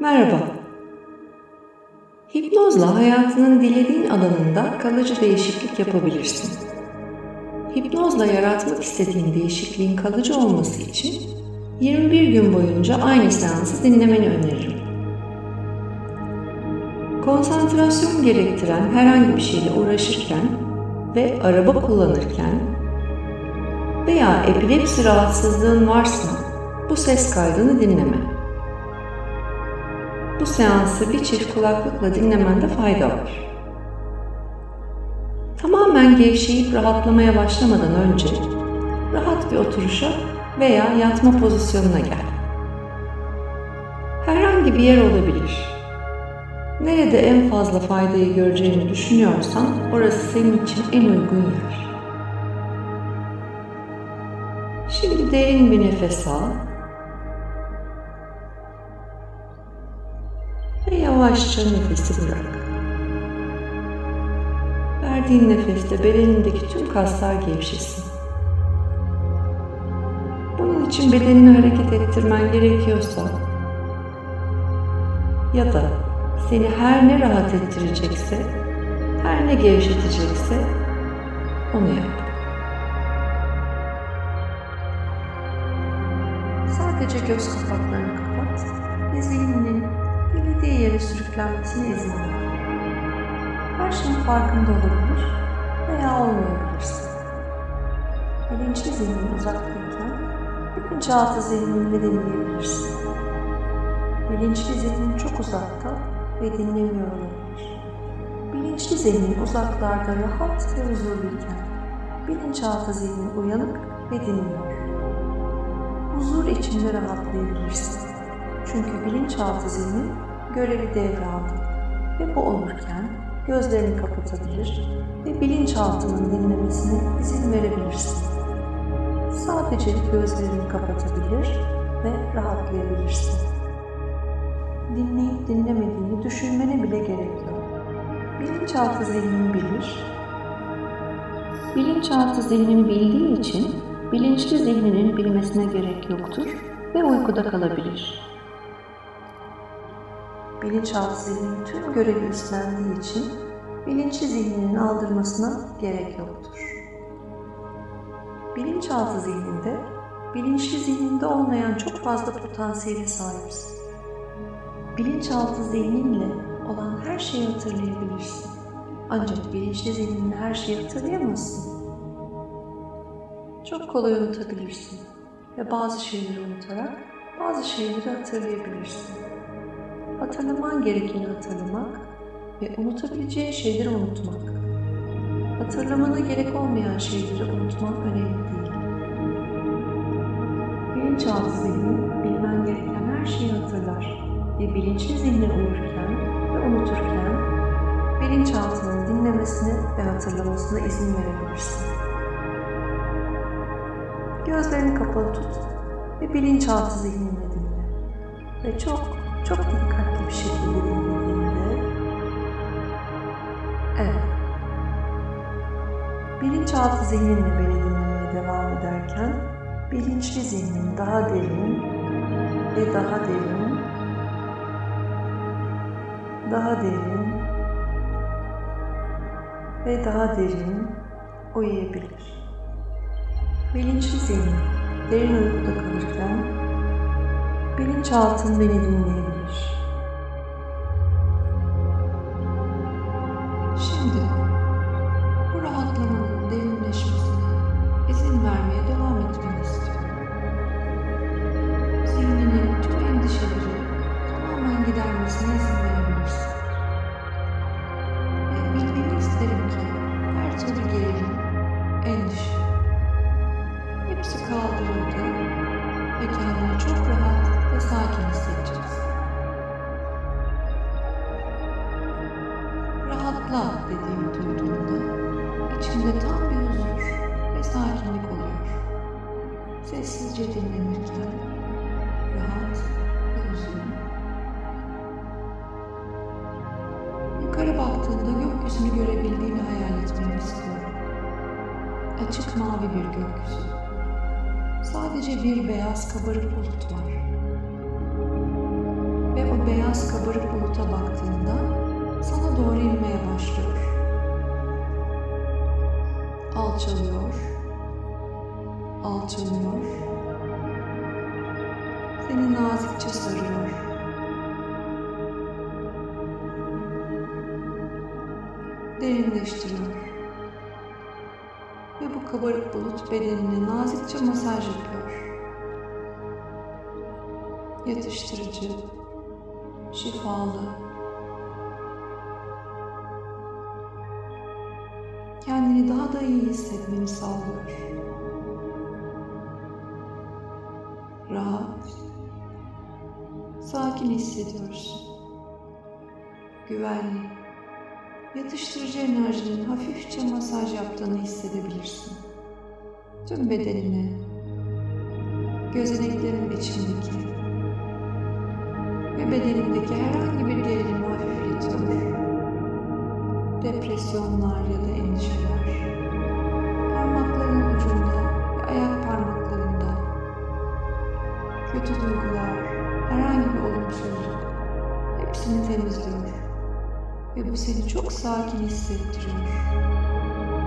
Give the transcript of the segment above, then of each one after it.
Merhaba. Hipnozla hayatının dilediğin alanında kalıcı değişiklik yapabilirsin. Hipnozla yaratmak istediğin değişikliğin kalıcı olması için 21 gün boyunca aynı seansı dinlemeni öneririm. Konsantrasyon gerektiren herhangi bir şeyle uğraşırken ve araba kullanırken veya epilepsi rahatsızlığın varsa bu ses kaydını dinleme. Bu seansı bir çift kulaklıkla dinlemende fayda var. Tamamen gevşeyip rahatlamaya başlamadan önce rahat bir oturuşa veya yatma pozisyonuna gel. Herhangi bir yer olabilir. Nerede en fazla faydayı göreceğini düşünüyorsan orası senin için en uygun yer. Şimdi derin bir nefes al yavaşça nefesi bırak. Verdiğin nefeste bedenindeki tüm kaslar gevşesin. Bunun için bedenini hareket ettirmen gerekiyorsa ya da seni her ne rahat ettirecekse, her ne gevşetecekse onu yap. Sadece göz kapaklarını sürüklenmesine izin. Her şeyin farkında olabilir veya olmayabilirsin. Bilinçli zihnin uzaktayken bilinçaltı zihnini dinleyebilirsin. Bilinçli zihnin çok uzakta ve dinlemiyor olabilir. Bilinçli zihnin uzaklarda rahat ve huzurluyken bilinçaltı zihnin uyanık ve dinliyor. Huzur içinde rahatlayabilirsin. Çünkü bilinçaltı zihnin görevi devraldı ve bu olurken gözlerini kapatabilir ve bilinçaltının dinlemesine izin verebilirsin. Sadece gözlerini kapatabilir ve rahatlayabilirsin. Dinleyip dinlemediğini düşünmene bile gerek yok. Bilinçaltı zihnin bilir. Bilinçaltı zihnin bildiği için bilinçli zihninin bilmesine gerek yoktur ve uykuda kalabilir. Bilinçaltı zihnin tüm görevi üstlendiği için bilinçli zihninin aldırmasına gerek yoktur. Bilinçaltı zihninde, bilinçli zihninde olmayan çok fazla potansiyele sahipsin. Bilinçaltı zihninle olan her şeyi hatırlayabilirsin. Ancak bilinçli zihninle her şeyi hatırlayamazsın. Çok kolay unutabilirsin ve bazı şeyleri unutarak bazı şeyleri hatırlayabilirsin. Hatırlaman gerekeni hatırlamak ve unutabileceğin şeyleri unutmak. Hatırlamana gerek olmayan şeyleri unutman önemli değil. Bilinçaltı zihnin bilmen gereken her şeyi hatırlar ve bilinçli zihnin uyurken ve unuturken bilinçaltının dinlemesine ve hatırlamasına izin verebilirsin. Gözlerini kapalı tut ve bilinçaltı zihnini dinle. Ve çok çok dikkatli bir şekilde dinlediğinde Evet. Bilinçaltı zihninle beni dinlemeye devam ederken bilinçli zihnin daha derin ve daha derin daha derin ve daha derin uyuyabilir. Bilinçli zihin derin uykuda kalırken bilinçaltın beni dinleyebilir. Açık mavi bir gökyüzü. Sadece bir beyaz kabarık bulut var. Ve o beyaz kabarık buluta baktığında sana doğru inmeye başlıyor. Alçalıyor, alçalıyor, seni nazikçe sarıyor. Derinleştiriyor. Ve bu kabarık bulut bedenine nazikçe masaj yapıyor. Yatıştırıcı, şifalı. Kendini daha da iyi hissetmeni sağlıyor. Rahat, sakin hissediyorsun. Güvenli, yatıştırıcı enerjinin hafifçe masaj yaptığını hissedebilirsin. Tüm bedenine, gözeneklerin içindeki ve bedenindeki herhangi bir gerilimi hafifletiyor. Depresyonlar ya da endişeler, parmakların ucunda ve ayak parmaklarında, kötü duygular, herhangi bir olumsuzluk hepsini temizliyor. Ve bu seni çok sakin hissettiriyor.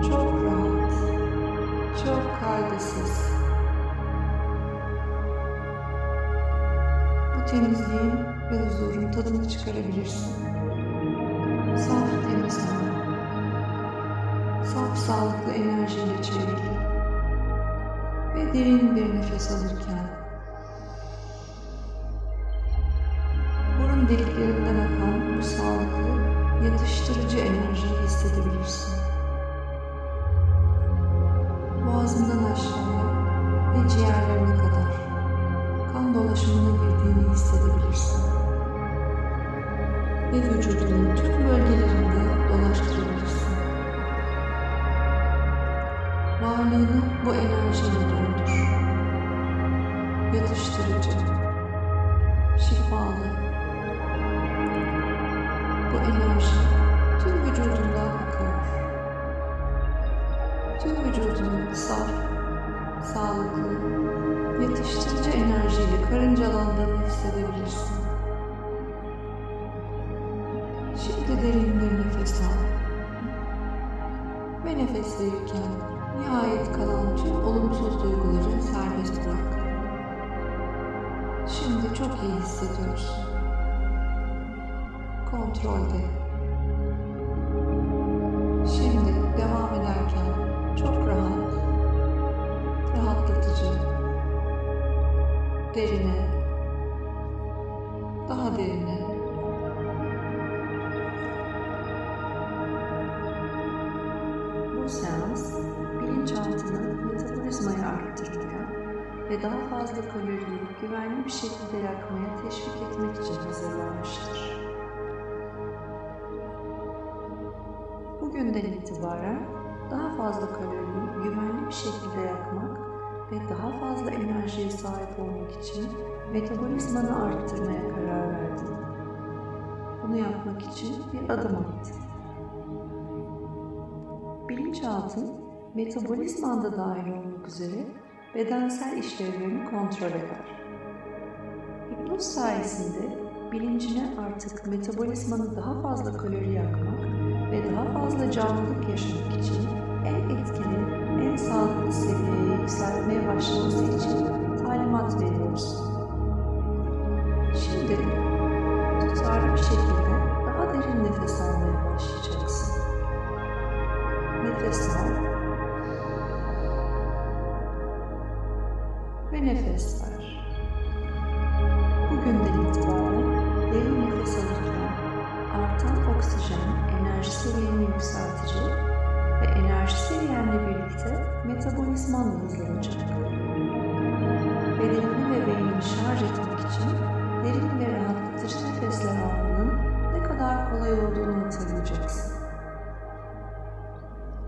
Çok rahat, çok kaygısız. Bu temizliğin ve huzurun tadını çıkarabilirsin. Saf temiz hava, saf sağlıklı enerjiyle çevrili ve derin bir nefes alırken burun deliklerinden Ve vücudunun Şimdi derin bir nefes al. Ve nefes verirken nihayet kalan tüm olumsuz duyguları serbest bırak. Şimdi çok iyi hissediyorsun. Kontrolde. Seans bilinçaltını metabolizmayı arttırmaya ve daha fazla kaloriyi güvenli bir şekilde yakmaya teşvik etmek için hazırlanmıştır. Bugünden itibaren daha fazla kaloriyi güvenli bir şekilde yakmak ve daha fazla enerjiye sahip olmak için metabolizmanı arttırmaya karar verdin. Bunu yapmak için bir adım attın. Bilinçaltın metabolizmanda dahil olmak üzere bedensel işlevlerini kontrol eder. Hipnoz sayesinde bilincine artık metabolizmanı daha fazla kalori yakmak ve daha fazla canlılık yaşamak için en etkili, en sağlıklı seviyeye yükselmeye başlaması için talimat veriyoruz. Şimdi tutarlı bir şekilde daha derin nefes almaya başlayacaksın. Ve nefes ver. Bugünden derin nefes alırken artan oksijen enerji seviyeni yükseltecek ve enerji seviyenle birlikte metabolizman hızlanacak. Bedenini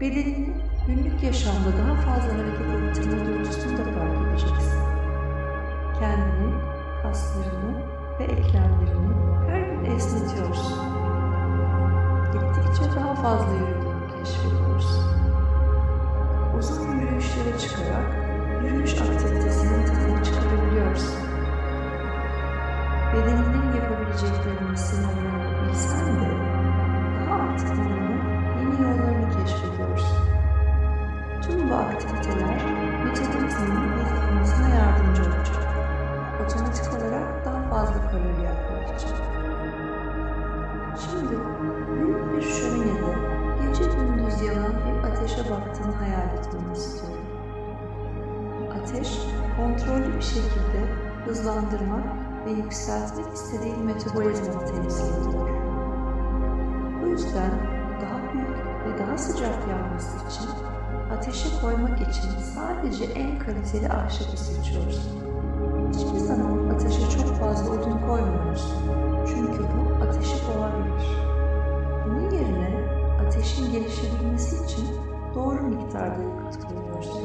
Bedenini günlük yaşamda daha fazla hareket ettirme duygusunu da fark edeceksin. Kendini, kaslarını ve eklemlerini her gün esnetiyorsun. Gittikçe daha fazla yürüdüğünü Otomatik olarak daha fazla kalori yakmak için. Şimdi büyük bir şöminede gece gündüz yanan bir ateşe baktığını hayal etmeni istiyorum. Ateş, kontrollü bir şekilde hızlandırmak ve yükseltmek istediğin metabolizmanı temsil ediyor. Bu yüzden daha büyük ve daha sıcak yanması için ateşe koymak için sadece en kaliteli ahşabı seçiyorsun. Hiçbir zaman ateşe çok fazla odun koymuyorsun. Çünkü bu ateşi boğabilir. Bunun yerine ateşin gelişebilmesi için doğru miktarda yakıt koyuyorsun.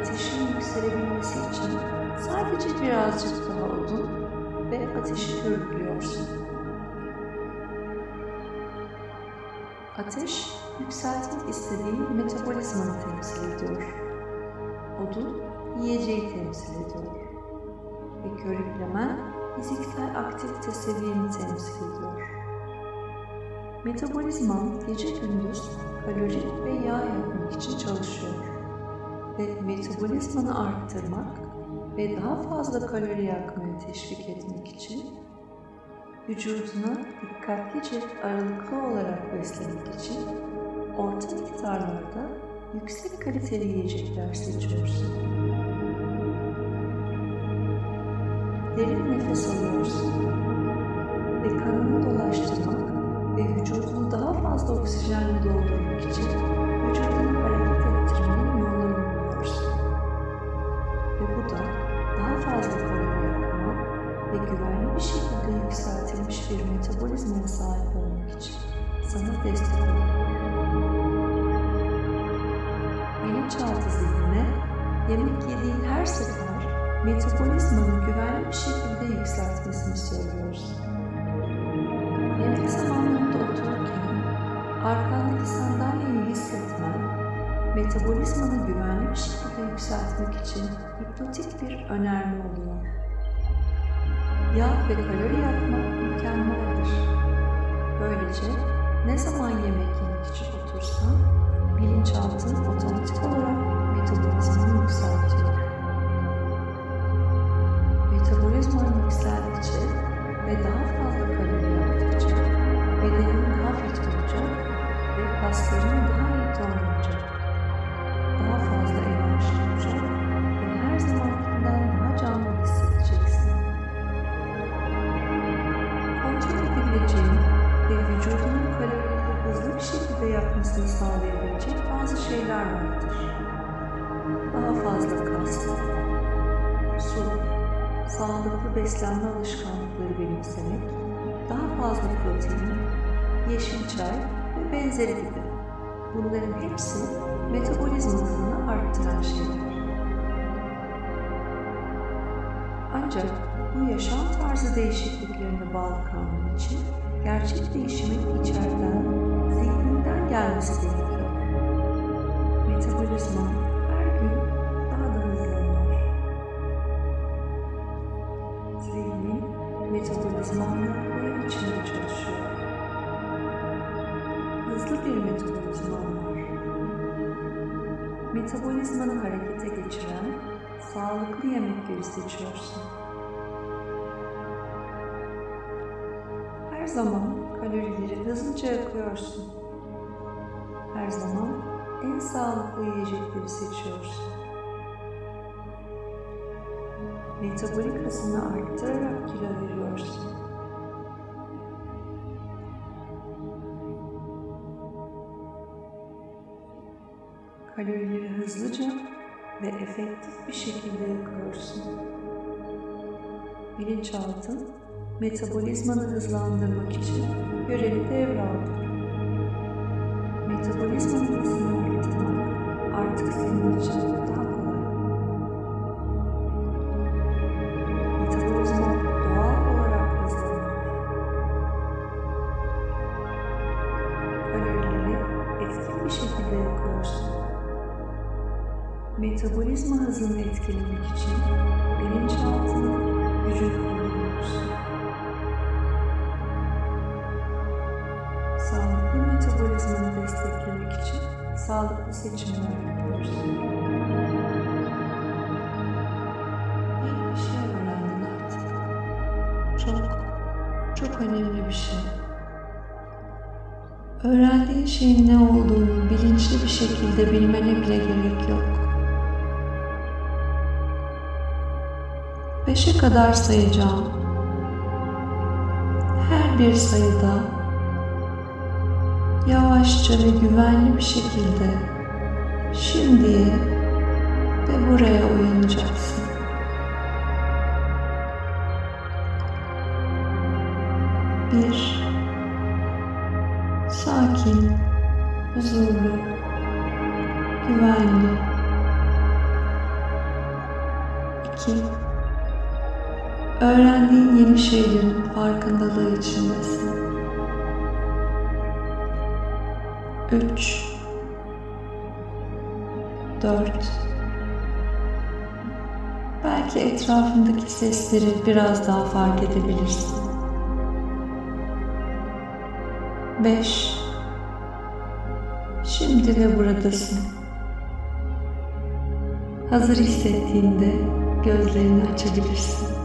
Ateşin yükselebilmesi için sadece birazcık daha odun ve ateşi körüklüyorsun. Ateş, yükseltmek istediğin metabolizmanı temsil ediyor. Odun, yiyeceği temsil ediyor. Ve körüklemen, fiziksel aktivite seviyeni temsil ediyor. Metabolizman gece gündüz kalori ve yağ yakmak için çalışıyor. Ve metabolizmanı arttırmak ve daha fazla kalori yakmaya teşvik etmek için vücuduna dikkatlice aralıklı olarak beslemek için orta miktarlarda yüksek kaliteli yiyecekler seçiyorsun. Derin nefes alıyorsun ve kanını dolaştırmak ve vücudunu daha fazla oksijenle doldurmak metabolizmanı güvenli bir şekilde yükseltmek için hipnotik bir önerme oluyor. Yağ ve kalori yakmak mükemmeldir. Böylece ne zaman yemek yemek için otursan, bilinçaltın otomatik olarak metabolizmanı yükseltiyor. Metabolizman yükseldikçe ve daha fazla kalori yaktıkça bedenin daha fit olacak ve kasların daha sağlıklı beslenme alışkanlıkları benimsemek, daha fazla protein, yeşil çay ve benzeri gibi. Bunların hepsi metabolizma hızını arttıran şeyler. Ancak bu yaşam tarzı değişikliklerine bağlı kalman için gerçek değişimin içeriden, zihninden gelmesi gerekiyor. Metabolizma seçiyorsun. Her zaman kalorileri hızlıca yakıyorsun. Her zaman en sağlıklı yiyecekleri seçiyorsun. Metabolik hızını arttırarak kilo veriyorsun. Kalorileri hızlıca ve efektif bir şekilde yakıyorsun. Bilinçaltın metabolizmanı hızlandırmak için görevi devraldı. Metabolizmanın hızını arttırmak artık senin için daha kolay. Metabolizma doğal olarak hızlanıyor. Kalorileri etkin bir şekilde yakıyorsun. Metabolizma hızını etkilemek için bilinçaltının gücünü kullanıyoruz. Sağlıklı metabolizmanı desteklemek için sağlıklı seçimler yapıyoruz. Bir şey öğrendin artık. Çok, çok önemli bir şey. Öğrendiğin şeyin ne olduğunu bilinçli bir şekilde bilmene bile gerek yok. Beşe kadar sayacağım. Her bir sayıda yavaşça ve güvenli bir şekilde şimdiye ve buraya uyanacaksın. Bir, sakin, huzurlu, güvenli. Öğrendiğin yeni şeylerin farkındalığı içindesin. Üç, dört, belki etrafındaki sesleri biraz daha fark edebilirsin. Beş, şimdi ve buradasın. Hazır hissettiğinde gözlerini açabilirsin.